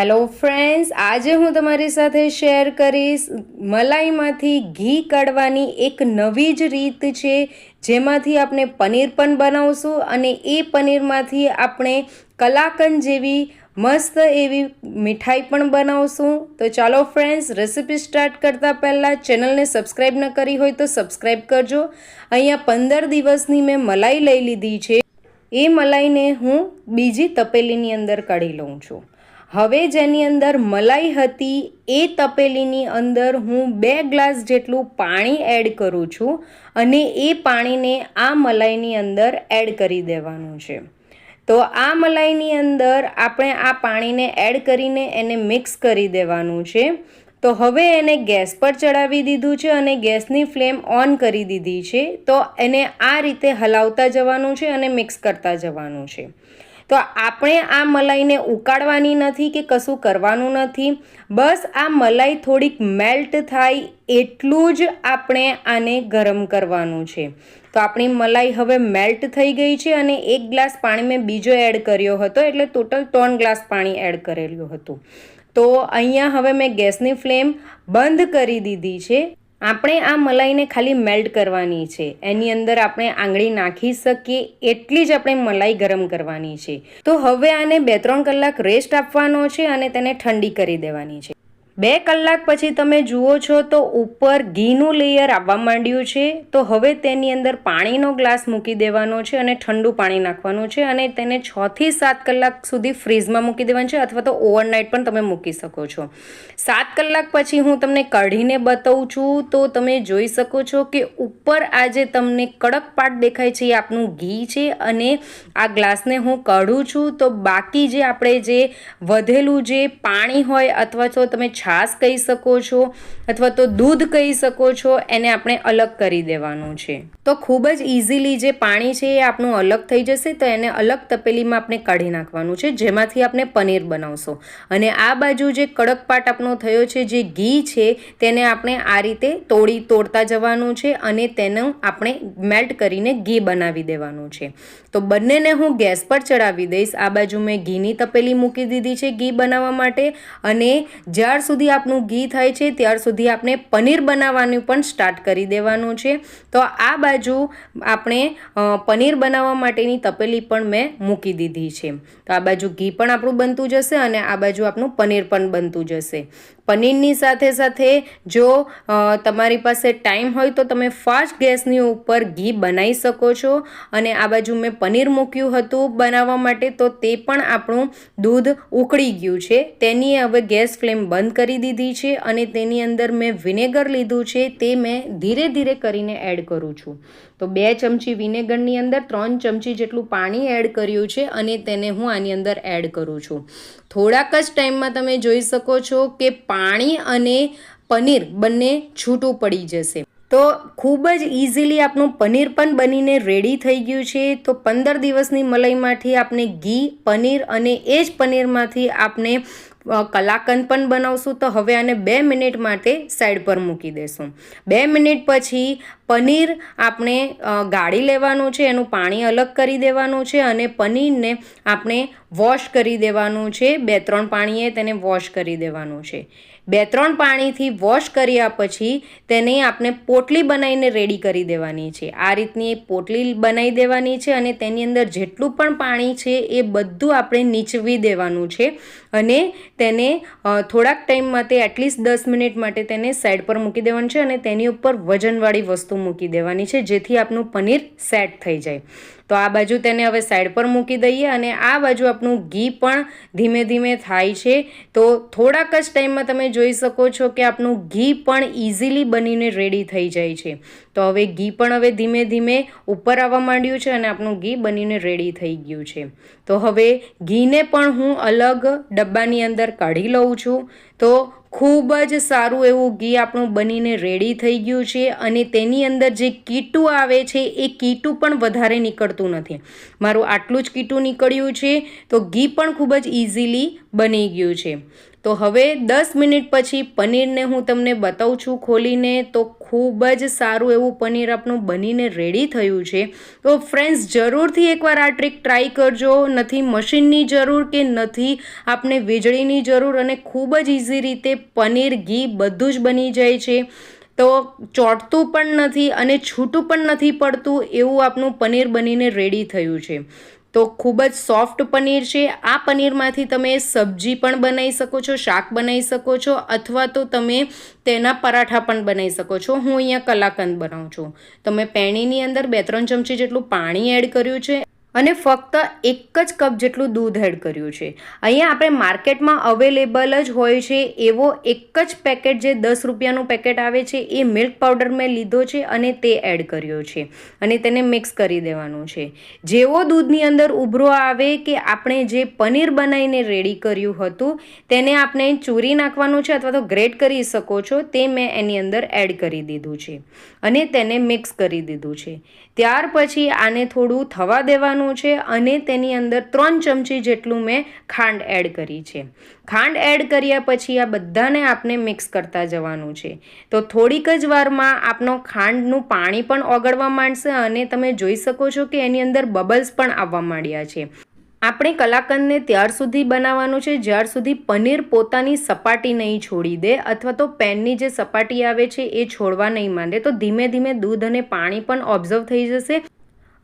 Hello friends આજે હું તમારી સાથે શેર કરીશ મલાઈમાંથી ઘી કાઢવાની એક નવી જ રીત છે, જેમાંથી આપણે પનીર પણ બનાવશું અને એ પનીરમાંથી આપણે કલાકંદ જેવી મસ્ત એવી મીઠાઈ પણ બનાવશું. તો ચાલો ફ્રેન્ડ્સ રેસીપી સ્ટાર્ટ કરતાં પહેલાં ચેનલને સબસ્ક્રાઈબ ન કરી હોય તો સબસ્ક્રાઈબ કરજો. અહીંયા પંદર દિવસની મેં મલાઈ લઈ લીધી છે. એ મલાઈને હું બીજી તપેલીની અંદર કાઢી લઉં છું. હવે જેની અંદર મલાઈ હતી, એ તપેલીની અંદર હું બે ગ્લાસ જેટલું પાણી એડ કરું છું અને એ પાણીને આ મલાઈની અંદર એડ કરી દેવાનું છે. તો આ મલાઈની અંદર આપણે આ પાણીને એડ કરીને એને મિક્સ કરી દેવાનું છે. તો હવે એને ગેસ પર ચડાવી દીધું છે અને ગેસની ફ્લેમ ઓન કરી દીધી છે. તો એને આ રીતે હલાવતા જવાનું છે અને મિક્સ કરતા જવાનું છે. તો આપણે આ મલાઈને ઉકાળવાની નથી કે કશું કરવાનું નથી. બસ આ મલાઈ થોડીક મેલ્ટ થાય એટલું જ આપણે આને ગરમ કરવાનું છે. તો આપણી મલાઈ હવે મેલ્ટ થઈ ગઈ છે અને એક ગ્લાસ પાણી મેં બીજો એડ કર્યો હતો એટલે ટોટલ ત્રણ ગ્લાસ પાણી એડ કરેલું હતું. તો અહીંયા હવે મેં ગેસની ફ્લેમ બંધ કરી દીધી છે. આપણે આ મલાઈને ખાલી મેલ્ટ કરવાની છે. એની અંદર આપણે આંગળી નાખી શકીએ એટલી જ આપણે મલાઈ ગરમ કરવાની છે. તો હવે આને બે ત્રણ કલાક રેસ્ટ આપવાનો છે અને તેને ઠંડી કરી દેવાની છે. બે કલાક પછી તમે જુઓ છો તો ઉપર ઘીનું લેયર આવવા માંડ્યું છે. તો હવે તેની અંદર પાણીનો ગ્લાસ મૂકી દેવાનો છે અને ઠંડુ પાણી નાખવાનું છે અને તેને છથી સાત કલાક સુધી ફ્રીઝમાં મૂકી દેવાનું છે અથવા તો ઓવરનાઇટ પણ તમે મૂકી શકો છો. સાત કલાક પછી હું તમને કાઢીને બતાવું છું તો તમે જોઈ શકો છો કે ઉપર આ જે તમને કડક પાટ દેખાય છે એ આપનું ઘી છે અને આ ગ્લાસને હું કાઢું છું. તો બાકી જે આપણે જે વધેલું જે પાણી હોય અથવા તો તમે છાશ કહી શકો છો અથવા તો દૂધ કહી શકો છો, એને આપણે અલગ કરી દેવાનું છે. તો ખૂબ જ ઇઝીલી જે પાણી છે એ આપણું અલગ થઈ જશે, તો એને અલગ તપેલીમાં આપણે કાઢી નાખવાનું છે, જેમાંથી આપણે પનીર બનાવશો. અને આ બાજુ જે કડક પાટ આપણો થયો છે, જે ઘી છે, તેને આપણે આ રીતે તોડી તોડતા જવાનું છે અને તેનું આપણે મેલ્ટ કરીને ઘી બનાવી દેવાનું છે. તો બંનેને હું ગેસ પર ચડાવી દઈશ. આ બાજુ મેં ઘીની તપેલી મૂકી દીધી છે ઘી બનાવવા માટે અને જ્યાર સુધી આપણું ઘી થાય છે, ત્યાર સુધી આપણે પનીર બનાવવાનું પણ સ્ટાર્ટ કરી દેવાનું છે. તો આ બાજુ આપણે પનીર બનાવવા માટેની તપેલી પણ મેં મૂકી દીધી છે. તો આ બાજુ ઘી પણ આપણું બનતું જશે અને આ બાજુ આપણું પનીર પણ બનતું જશે. પનીરની સાથે સાથે જો તમારી પાસે ટાઈમ હોય તો તમે ફાસ્ટ ગેસની ઉપર ઘી બનાવી શકો છો. અને આ બાજુ મેં પનીર મૂક્યું હતું બનાવવા માટે તો તે પણ આપણું દૂધ ઉકળી ગયું છે. તેની હવે ગેસ ફ્લેમ બંધ કરી દીધી છે અને તેની અંદર મેં વિનેગર લીધું છે, તે મેં ધીરે ધીરે કરીને એડ કરું છું. તો બે ચમચી વિનેગરની અંદર ત્રણ ચમચી જેટલું પાણી એડ કર્યું છે અને તેને હું આની અંદર એડ કરું છું. થોડાક જ ટાઈમમાં તમે જોઈ શકો છો કે પાણી અને પનીર બંને છૂટું પડી જશે. તો ખૂબ જ ઇઝીલી આપણું પનીર પણ બનીને રેડી થઈ ગયું છે. તો પંદર દિવસની મલાઈમાંથી આપણે ઘી, પનીર અને એ જ પનીરમાંથી આપણે કલાકંદ પણ બનાવશું તો હવે આને બે મિનિટ માટે સાઈડ પર મૂકી દેશું. બે મિનિટ પછી પનીર આપણે ગાળી લેવાનું છે, એનું પાણી અલગ કરી દેવાનું છે અને પનીરને આપણે વોશ કરી દેવાનું છે. બે ત્રણ પાણીએ તેને વોશ કરી દેવાનું છે. બે ત્રણ પાણીથી વોશ કર્યા પછી તેને આપણે પોટલી બનાવીને રેડી કરી દેવાની છે. આ રીતની પોટલી બનાવી દેવાની છે અને તેની અંદર જેટલું પણ પાણી છે એ બધું આપણે નીચવી દેવાનું છે અને તેને થોડાક ટાઈમ માટે એટલીસ્ટ દસ મિનિટ માટે તેને સાઈડ પર મૂકી દેવાનું છે અને તેની ઉપર વજનવાળી વસ્તુ મૂકી દેવાની છે, જેથી આપનું પનીર સેટ થઈ જાય. તો આ બાજુ તેને હવે સાઈડ પર મૂકી દઈએ અને આ બાજુ આપણું ઘી પણ ધીમે ધીમે થાય છે. તો થોડાક જ ટાઈમમાં તમે જોઈ શકો છો કે આપણું ઘી પણ ઇઝીલી બનીને રેડી થઈ જાય છે. તો હવે ઘી પણ હવે ધીમે ધીમે ઉપર આવવા માંડ્યું છે અને આપણું ઘી બનીને રેડી થઈ ગયું છે. તો હવે ઘીને પણ હું અલગ ડબ્બાની અંદર કાઢી લઉં છું. તો ખૂબ જ સારું એવું ઘી આપણું બનીને રેડી થઈ ગયું છે અને તેની અંદર જે કીટું આવે છે એ કીટું પણ વધારે નીકળતું નથી. મારું આટલું જ કીટું નીકળ્યું છે તો ઘી પણ ખૂબ જ ઇઝીલી બની ગયું છે. તો હવે દસ મિનિટ પછી પનીરને હું તમને બતાવું છું ખોલીને. તો ખૂબ જ સારું એવું પનીર આપણું બનીને રેડી થયું છે. તો ફ્રેન્ડ્સ જરૂરથી એકવાર આ ટ્રીક ટ્રાય કરજો. નથી મશીનની જરૂર કે નથી આપને વીજળીની જરૂર અને ખૂબ જ ઇઝી રીતે પનીર, ઘી બધું જ બની જાય છે. તો ચોંટતું પણ નથી અને છૂટું પણ નથી પડતું એવું આપણું પનીર બનીને રેડી થયું છે. તો ખૂબ જ સોફ્ટ પનીર છે. આ પનીરમાંથી તમે સબ્જી પણ બનાવી શકો છો, શાક બનાવી શકો છો, અથવા તો તમે તેના પરાઠા પણ બનાવી શકો છો. હું અહીંયા કલાકંદ બનાવું છું. તમે પેણીની અંદર બે ત્રણ ચમચી જેટલું પાણી એડ કર્યું છે. અને ફક્ત એક જ કપ જેટલું દૂધ એડ કર્યું છે. અહીંયા આપણે માર્કેટમાં અવેલેબલ જ હોય છે એવો એક જ પેકેટ જે દસ રૂપિયાનું પેકેટ આવે છે એ મિલ્ક પાવડર મેં લીધો છે અને તે એડ કર્યો છે. અને તેને મિક્સ કરી દેવાનું છે. જેવો દૂધની અંદર ઉભરો આવે કે આપણે જે પનીર બનાવીને રેડી કર્યું હતું, તેને આપણે ચૂરી નાખવાનું છે અથવા તો ગ્રેટ કરી શકો છો, તે મેં એની અંદર એડ કરી દીધું છે. અને તેને મિક્સ કરી દીધું છે. ત્યાર પછી આને થોડું થવા દેવાનું છે અને તેની અંદર ત્રણ ચમચી જેટલું મેં ખાંડ એડ કરી છે. ખાંડ એડ કર્યા પછી આ બધાને આપણે મિક્સ કરતા જવાનું છે. તો થોડીક જ વારમાં આપનો ખાંડનું પાણી પણ ઓગળવા માંડશે અને તમે જોઈ શકો છો કે એની અંદર બબલ્સ પણ આવવા માંડ્યા છે. આપણે કલાકંદને ત્યાર સુધી બનાવવાનું છે. જ્યાર સુધી પનીર પોતાની સપાટી નહીં છોડી દે અથવા તો પેનની જે સપાટી આવે છે એ છોડવા નહીં માંડે તો ધીમે ધીમે દૂધ અને પાણી પણ ઓબ્ઝર્વ થઈ જશે.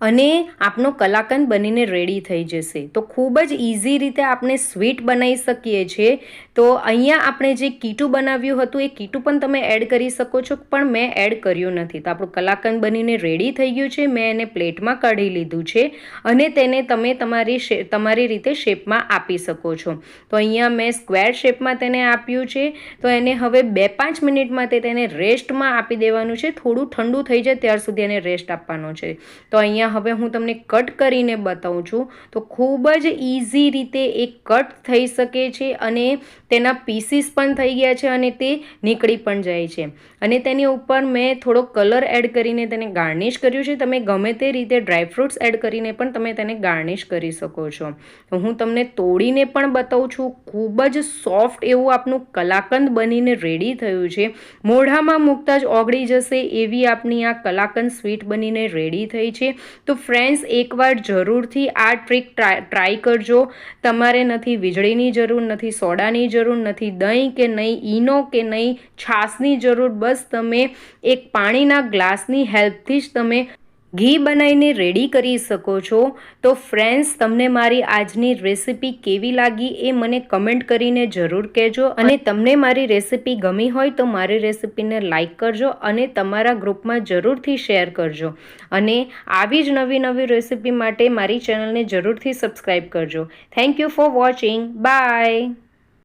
અને આપનો કલાકંદ બનીને રેડી થઈ જશે. તો ખૂબ જ ઇઝી રીતે આપણે સ્વીટ બનાવી શકીએ છીએ. તો અહીંયા આપણે જે કીટું બનાવ્યું હતું, એ કીટું પણ તમે એડ કરી શકો છો, પણ મેં એડ કર્યું નથી. તો આપણું કલાકંદ બનીને રેડી થઈ ગયું છે. મેં એને પ્લેટમાં કાઢી લીધું છે અને તેને તમે તમારી તમારી રીતે શેપમાં આપી શકો છો. તો અહીંયા મેં સ્ક્વેર શેપમાં તેને આપ્યું છે. તો એને હવે બે પાંચ મિનિટમાં તે તેને રેસ્ટમાં આપી દેવાનું છે. થોડું ઠંડુ થઈ જાય, ત્યાર સુધી એને રેસ્ટ આપવાનો છે. તો અહીંયા અહીંયા હવે હું તમને કટ કરીને બતાવું છું. તો ખૂબ જ ઇઝી રીતે એ કટ થઈ શકે છે અને તેના પીસીસ પણ થઈ ગયા છે અને તે નીકળી પણ જાય છે. અને તેની ઉપર મેં થોડો કલર એડ કરીને તેને ગાર્નિશ કર્યું છે. તમે ગમે તે રીતે ડ્રાયફ્રૂટ્સ એડ કરીને પણ તમે તેને ગાર્નિશ કરી શકો છો. તો હું તમને તોડીને પણ બતાવું છું. ખૂબ જ સોફ્ટ એવું આપનું કલાકંદ બનીને રેડી થયું છે. મોઢામાં મૂકતા જ ઓગળી જશે એવી આપની આ કલાકંદ સ્વીટ બનીને રેડી થઈ છે. તો ફ્રેન્ડ્સ એકવાર જરૂરથી આ ટ્રીક ટ્રાય કરજો. તમારે નથી વીજળીની જરૂર, નથી સોડાની જરૂર, નથી દહીં કે નહીં ઈનો કે નહીં છાશની જરૂર. બસ તમે એક પાણીના ગ્લાસની હેલ્પથી જ તમે ઘી બનાવીને રેડી કરી શકો છો. તો ફ્રેન્ડ્સ તમને મારી આજની રેસિપી કેવી લાગી એ મને કમેન્ટ કરીને જરૂર કહેજો. અને તમને મારી રેસિપી ગમી હોય તો મારી રેસિપીને લાઇક કરજો અને તમારા ગ્રુપમાં જરૂરથી શેર કરજો. અને આવી જ નવી નવી રેસિપી માટે મારી ચેનલને જરૂરથી સબસ્ક્રાઈબ કરજો. Thank you for watching bye